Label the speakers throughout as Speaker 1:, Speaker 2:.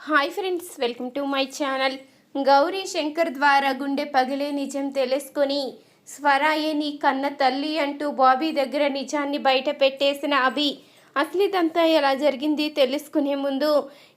Speaker 1: Hi friends welcome to my channel. Gauri Shankar ద్వారా గుండె పగిలే నిజం తెలుసుకొని స్వరాయే నీ కన్న తల్లి అంటూ బాబీ దగ్గర నిజాన్ని బయట పెట్టేసిన అభి. అసలు ఇదంతా ఎలా జరిగింది తెలుసుకునే ముందు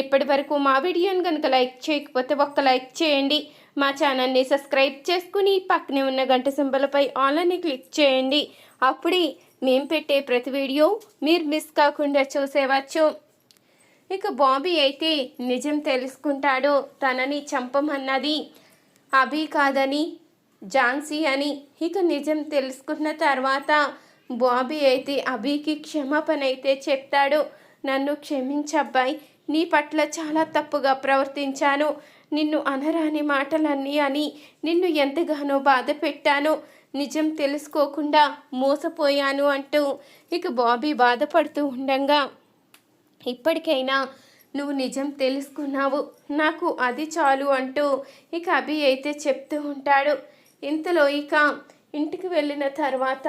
Speaker 1: ఇప్పటి వరకు మా వీడియోని కనుక లైక్ చేయకపోతే ఒక్క లైక్ చేయండి. మా ఛానల్ని సబ్స్క్రైబ్ చేసుకుని పక్కనే ఉన్న గంట సింబలపై ఆన్లైన్ క్లిక్ చేయండి. అప్పుడే మేము పెట్టే ప్రతి వీడియో మీరు మిస్ కాకుండా చూసేవచ్చు. ఇక బాబీ అయితే నిజం తెలుసుకుంటాడు. తనని చంపమన్నది అభి కాదని ఝాన్సీ అని ఇక నిజం తెలుసుకున్న తర్వాత బాబీ అయితే అభికి క్షమాపణ అయితే చెప్తాడు. నన్ను క్షమించబ్బాయి నీ పట్ల చాలా తప్పుగా ప్రవర్తించాను. నిన్ను అనరాని మాటలన్నీ అని నిన్ను ఎంతగానో బాధ పెట్టాను. నిజం తెలుసుకోకుండా మోసపోయాను అంటూ ఇక బాబీ బాధపడుతూ ఉండగా ఇప్పటికైనా నువ్వు నిజం తెలుసుకున్నావు. నాకు అది చాలు అంటూ ఇక అభి అయితే చెప్తూ ఉంటాడు. ఇంతలో ఇక ఇంటికి వెళ్ళిన తర్వాత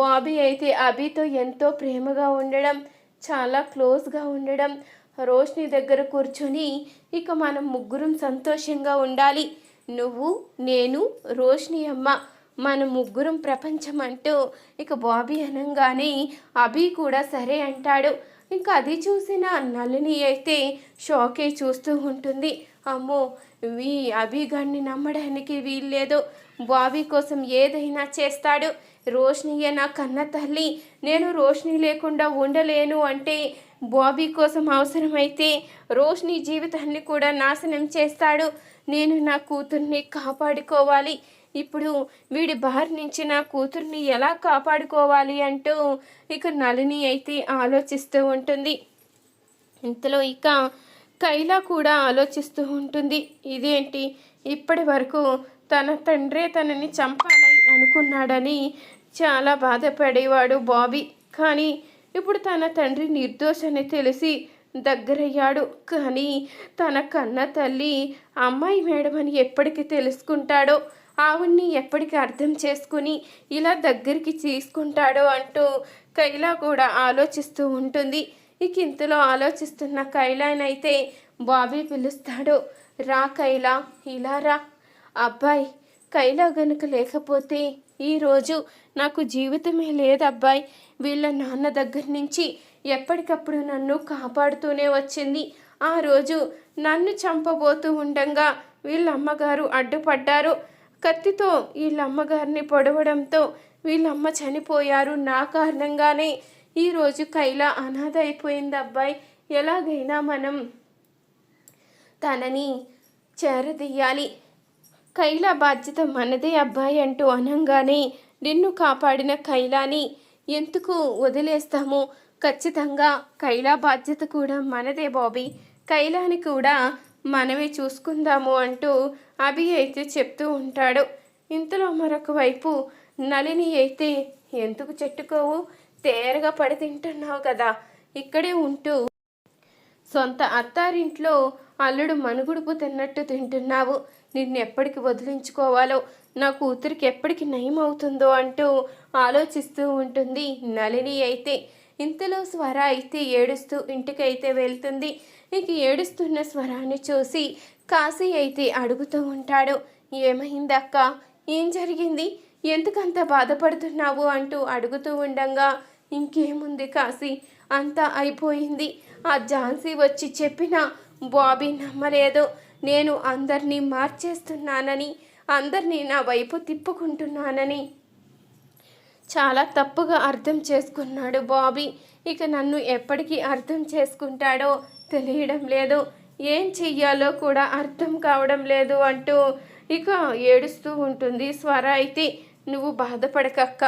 Speaker 1: బాబీ అయితే అభితో ఎంతో ప్రేమగా ఉండడం చాలా క్లోజ్గా ఉండడం రోష్ని దగ్గర కూర్చొని ఇక మనం ముగ్గురం సంతోషంగా ఉండాలి. నువ్వు నేను రోష్ని అమ్మ మన ముగ్గురం ప్రపంచం అంటూ ఇక బాబీ అనగానే అభి కూడా సరే అంటాడు. ఇంకా అది చూసిన నళిని అయితే షాకే చూస్తూ ఉంటుంది. అమ్మో వీ అభిగాడిని నమ్మడానికి వీల్లేదు. బాబీ కోసం ఏదైనా చేస్తాడు. రోష్నియే నా కన్న తల్లి. నేను రోష్ని లేకుండా ఉండలేను అంటే బాబీ కోసం అవసరమైతే రోష్ని జీవితాన్ని కూడా నాశనం చేస్తాడు. నేను నా కూతుర్ని కాపాడుకోవాలి. ఇప్పుడు వీడి బారి నుంచి నా కూతుర్ని ఎలా కాపాడుకోవాలి అంటూ ఇక నళిని అయితే ఆలోచిస్తూ ఉంటుంది. ఇంతలో ఇక కైలా కూడా ఆలోచిస్తూ ఉంటుంది. ఇదేంటి? ఇప్పటి వరకు తన తండ్రే తనని చంపాలని అనుకున్నాడని చాలా బాధపడేవాడు బాబీ. కానీ ఇప్పుడు తన తండ్రి నిర్దోషని తెలిసి దగ్గరయ్యాడు. కానీ తన కన్న తల్లి అమ్మాయి మేడమని ఎప్పటికీ తెలుసుకుంటాడో ఆవిడ్ని ఎప్పటికి అర్థం చేసుకుని ఇలా దగ్గరికి తీసుకుంటాడో అంటూ కైలా కూడా ఆలోచిస్తూ ఉంటుంది. ఇక ఇంతలో ఆలోచిస్తున్న కైలానైతే బాబీ పిలుస్తాడు. రా కైలా ఇలా రా. అబ్బాయి కైలా గనుక లేకపోతే ఈరోజు నాకు జీవితమే లేదబ్బాయి వీళ్ళ నాన్న దగ్గర నుంచి ఎప్పటికప్పుడు నన్ను కాపాడుతూనే వచ్చింది. ఆ రోజు నన్ను చంపబోతూ ఉండగా వీళ్ళ అమ్మగారు అడ్డుపడ్డారు. కత్తితో వీళ్ళమ్మగారిని పొడవడంతో వీళ్ళమ్మ చనిపోయారు. నా కారణంగానే ఈరోజు కైలా అనాథ అయిపోయింది అబ్బాయి. ఎలాగైనా మనం తనని చేరదీయాలి. కైలా బాధ్యత మనదే అబ్బాయి అంటూ అనంగానే నిన్ను కాపాడిన కైలాని ఎందుకు వదిలేస్తాము? ఖచ్చితంగా కైలా బాధ్యత కూడా మనదే బాబీ. కైలాని కూడా మనమే చూసుకుందాము అంటూ అభి అయితే చెప్తూ ఉంటాడు. ఇంతలో మరొక వైపు నలిని అయితే ఎందుకు చెట్టుకోవు? తేరగా పడి తింటున్నావు కదా. ఇక్కడే ఉంటూ సొంత అత్తారింట్లో అల్లుడు మనుగుడుపు తిన్నట్టు తింటున్నావు. నిన్ను ఎప్పటికి వదిలించుకోవాలో? నా కూతురికి ఎప్పటికి నయం అవుతుందో అంటూ ఆలోచిస్తూ ఉంటుంది నళిని అయితే. ఇంతలో స్వర అయితే ఏడుస్తూ ఇంటికైతే వెళ్తుంది. ఇక ఏడుస్తున్న స్వరాన్ని చూసి కాశీ అయితే అడుగుతూ ఉంటాడు. ఏమైందక్క? ఏం జరిగింది? ఎందుకంత బాధపడుతున్నావు? అంటూ అడుగుతూ ఉండంగా ఇంకేముంది కాశీ? అంతా అయిపోయింది. ఆ ఝాన్సీ వచ్చి చెప్పిన బాబీ నమ్మలేదు. నేను అందరినీ మార్చేస్తున్నానని అందరినీ నా వైపు తిప్పుకుంటున్నానని చాలా తప్పుగా అర్థం చేసుకున్నాడు బాబీ. ఇక నన్ను ఎప్పటికీ అర్థం చేసుకుంటాడో తెలియడం లేదు. ఏం చెయ్యాలో కూడా అర్థం కావడం లేదు అంటూ ఇక ఏడుస్తూ ఉంటుంది స్వర. అయితే నువ్వు బాధపడకక్క.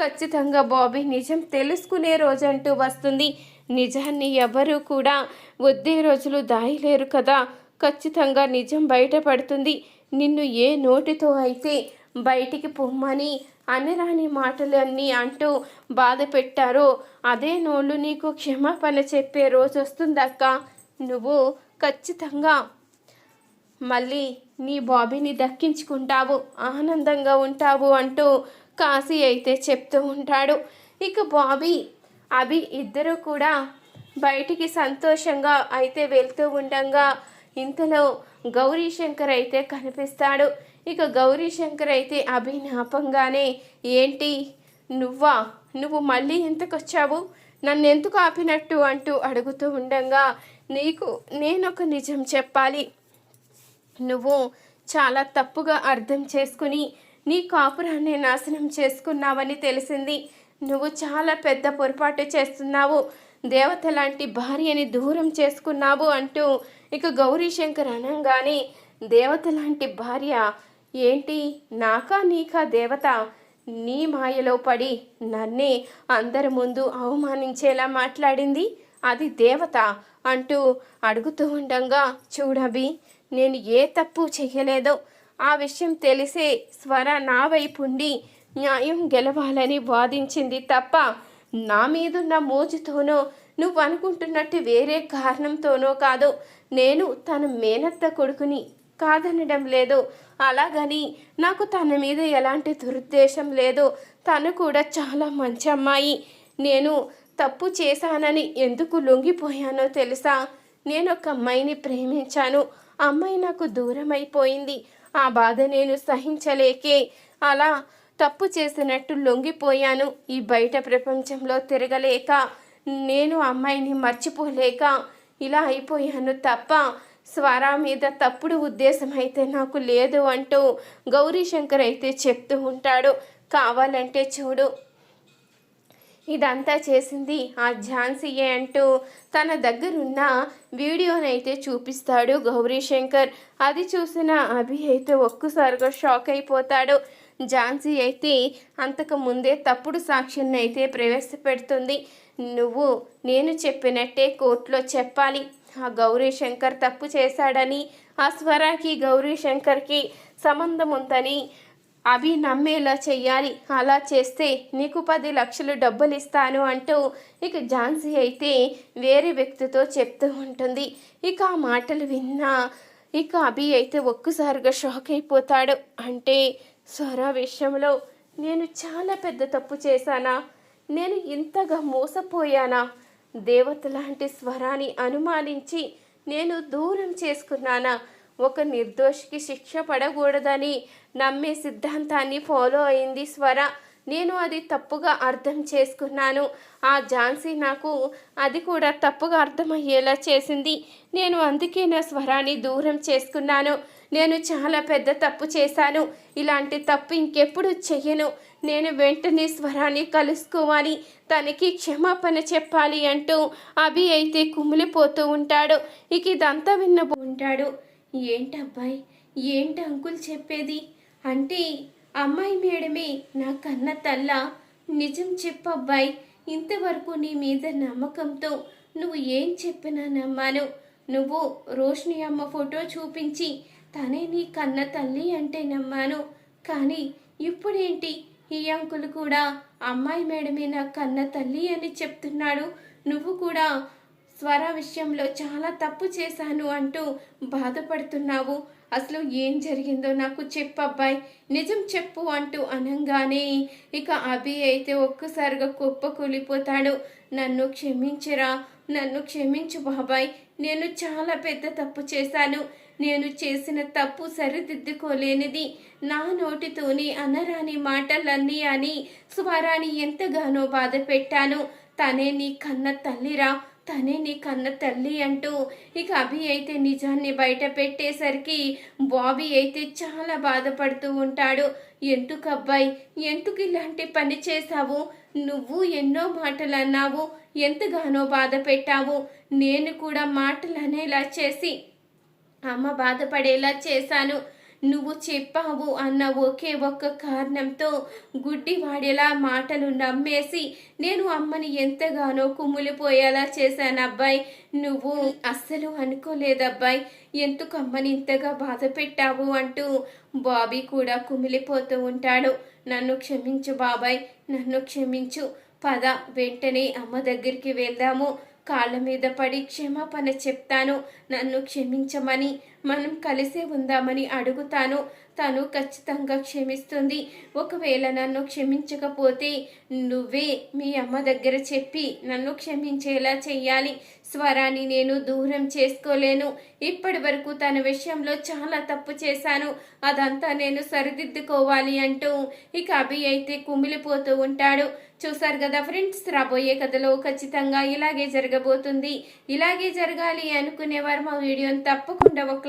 Speaker 1: ఖచ్చితంగా బాబీ నిజం తెలుసుకునే రోజంటూ వస్తుంది. నిజాన్ని ఎవరూ కూడా వద్దే రోజులు దాయలేరు కదా. ఖచ్చితంగా నిజం బయటపడుతుంది. నిన్ను ఏ నోటితో అయితే బయటికి పొమ్మని అనిరాని మాటలన్నీ అంటూ బాధ పెట్టారు అదే నోళ్ళు నీకు క్షమాపణ చెప్పే రోజు వస్తుందక్క. నువ్వు ఖచ్చితంగా మళ్ళీ నీ బాబీని దక్కించుకుంటావు ఆనందంగా ఉంటావు అంటూ కాశీ అయితే చెప్తూ ఉంటాడు. ఇక బాబీ అభి ఇద్దరు కూడా బయటికి సంతోషంగా అయితే వెళ్తూ ఉండగా ఇంతలో గౌరీ శంకర్ అయితే కనిపిస్తాడు. ఇక గౌరీ శంకర్ అయితే అభినాపంగానే ఏంటి? నువ్వా? నువ్వు మళ్ళీ ఎంతకొచ్చావు నన్ను ఎందుకు ఆపినట్టు? అంటూ అడుగుతూ ఉండగా నీకు నేనొక నిజం చెప్పాలి. నువ్వు చాలా తప్పుగా అర్థం చేసుకుని నీ కాపురాన్ని నాశనం చేసుకున్నావని తెలిసింది. నువ్వు చాలా పెద్ద పొరపాటు చేస్తున్నావు. దేవత లాంటి భార్యని దూరం చేసుకున్నావు అంటూ ఇక గౌరీశంకర్ అనగానే దేవత లాంటి భార్య ఏంటి? నాకా నీకా దేవత? నీ మాయలో పడి నన్నే అందరి ముందు అవమానించేలా మాట్లాడింది? అది దేవత అంటూ అడుగుతూ ఉండగా చూడబి నేను ఏ తప్పు చెయ్యలేదో ఆ విషయం తెలిసే స్వర నా వైపుండి న్యాయం గెలవాలని వాదించింది తప్ప నా మీదున్న మోజుతోనో నువ్వు అనుకుంటున్నట్టు వేరే కారణంతోనో కాదు. నేను తన మేనత్త కొడుకుని కాదనడం లేదు. అలాగని నాకు తన మీద ఎలాంటి దురుద్దేశం లేదు. తను కూడా చాలా మంచి అమ్మాయి. నేను తప్పు చేశానని ఎందుకు లొంగిపోయానో తెలుసా? నేను ఒక అమ్మాయిని ప్రేమించాను. అమ్మాయి నాకు దూరం అయిపోయింది ఆ బాధ నేను సహించలేకే. అలా తప్పు చేసినట్టు లొంగిపోయాను. ఈ బయట ప్రపంచంలో తిరగలేక. నేను అమ్మాయిని మర్చిపోలేక. ఇలా అయిపోయాను తప్ప స్వరా మీద తప్పుడు ఉద్దేశం అయితే నాకు లేదు అంటూ గౌరీశంకర్ అయితే చెప్తూ ఉంటాడు. కావాలంటే చూడు. ఇదంతా చేసింది ఆ ఝాన్సీయే అంటూ తన దగ్గరున్న వీడియోనైతే చూపిస్తాడు గౌరీశంకర్ అది చూసిన అభి అయితే ఒక్కసారిగా షాక్ అయిపోతాడు. ఝాన్సీ అయితే అంతకు ముందే తప్పుడు సాక్ష్యాన్ని అయితే ప్రవేశపెడుతుంది. నువ్వు నేను చెప్పినట్టే కోర్టులో చెప్పాలి. ఆ గౌరీశంకర్ తప్పు చేశాడని ఆ స్వరాకి గౌరీశంకర్కి సంబంధం ఉందని అవి నమ్మేలా చెయ్యాలి. అలా చేస్తే నీకు పది లక్షలు డబ్బులు ఇస్తాను అంటూ ఇక ఝాన్సీ అయితే వేరే వ్యక్తితో చెప్తూ ఉంటుంది. ఇక ఆ మాటలు విన్నా ఇక అభి అయితే ఒక్కసారిగా షాక్ అయిపోతాడు. అంటే స్వర విషయంలో నేను చాలా పెద్ద తప్పు చేశానా? నేను ఇంతగా మోసపోయానా? దేవత లాంటి స్వరాన్ని అనుమానించి నేను దూరం చేసుకున్నానా? ఒక నిర్దోషికి శిక్ష పడకూడదని నమ్మే సిద్ధాంతాన్ని ఫాలో అయింది స్వర. నేను అది తప్పుగా అర్థం చేసుకున్నాను. ఆ ఝాన్సీ నాకు అది కూడా తప్పుగా అర్థమయ్యేలా చేసింది. నేను అందుకే నా స్వరాన్ని దూరం చేసుకున్నాను. నేను చాలా పెద్ద తప్పు చేశాను. ఇలాంటి తప్పు ఇంకెప్పుడు చెయ్యను. నేను వెంటనే స్వరాన్ని కలుసుకోవాలి. తనకి క్షమాపణ చెప్పాలి అంటూ అభి అయితే కుమిలిపోతూ ఉంటాడు. ఇక ఇదంతా విన్న ఉంటాడు. ఏంటబ్బాయి? ఏంటి అంకుల్ చెప్పేది? అంటే అమ్మాయి మేడమే నా కన్న తల్ల. నిజం చెప్పబ్బాయి. ఇంతవరకు నీ మీద నమ్మకంతో నువ్వు ఏం చెప్పినా నమ్మాను. నువ్వు రోషిని అమ్మ ఫోటో చూపించి తనే నీ కన్న తల్లి అంటే నమ్మాను. కానీ ఇప్పుడేంటి? ఈ అంకుల్ కూడా అమ్మాయి మేడమే నా కన్న తల్లి అని చెప్తున్నాడు. నువ్వు కూడా స్వర విషయంలో చాలా తప్పు చేశాను అంటూ బాధపడుతున్నావు. అసలు ఏం జరిగిందో నాకు చెప్పు అబ్బాయి. నిజం చెప్పు అంటూ అనంగానే ఇక అభి అయితే ఒక్కసారిగా కుప్ప కూలిపోతాడు. నన్ను క్షమించరా? నన్ను క్షమించు బాబాయ్. నేను చాలా పెద్ద తప్పు చేశాను. నేను చేసిన తప్పు సరిదిద్దుకోలేనిది. నా నోటితోని అనరాని మాటలన్నీ అని స్వరాన్ని ఎంతగానో బాధ పెట్టాను తనే నీ కన్న తల్లిరా తనే నీ కన్న తల్లి అంటూ. ఇక అభి అయితే నిజాన్ని బయట పెట్టేసరికి బాబీ అయితే చాలా బాధపడుతూ ఉంటాడు. ఎందుకు అబ్బాయి ఎందుకు ఇలాంటి పని చేశావు? నువ్వు ఎన్నో మాటలు అన్నావు ఎంతగానో బాధ పెట్టావు నేను కూడా మాటలు అనేలా చేసి అమ్మ బాధపడేలా చేశాను. నువ్వు చెప్పావు అన్న ఒకే ఒక్క కారణంతో గుడ్డివాడేలా మాటలు నమ్మేసి నేను అమ్మని ఎంతగానో కుమ్ములిపోయేలా చేశాను అబ్బాయి. నువ్వు అస్సలు అనుకోలేదబ్బాయి. ఎందుకు అమ్మని ఇంతగా బాధ పెట్టావు అంటూ బాబీ కూడా కుమిలిపోతూ ఉంటాడు. నన్ను క్షమించు బాబాయ్ నన్ను క్షమించు. పద వెంటనే అమ్మ దగ్గరికి వెళ్దాము. కాళ్ళ మీద పడి క్షమాపణ చెప్తాను. నన్ను క్షమించమని మనం కలిసే ఉందామని అడుగుతాను. తను ఖచ్చితంగా క్షమిస్తుంది. ఒకవేళ నన్ను క్షమించకపోతే నువ్వే మీ అమ్మ దగ్గర చెప్పి నన్ను క్షమించేలా చెయ్యాలి. స్వరాన్ని నేను దూరం చేసుకోలేను. ఇప్పటి వరకు తన విషయంలో చాలా తప్పు చేశాను. అదంతా నేను సరిదిద్దుకోవాలి అంటూ ఇక అభి అయితే కుమిలిపోతూ ఉంటాడు. చూసారు కదా ఫ్రెండ్స్ రాబోయే కథలో ఖచ్చితంగా ఇలాగే జరగబోతుంది. ఇలాగే జరగాలి అనుకునేవారు మా వీడియోని తప్పకుండా ఒక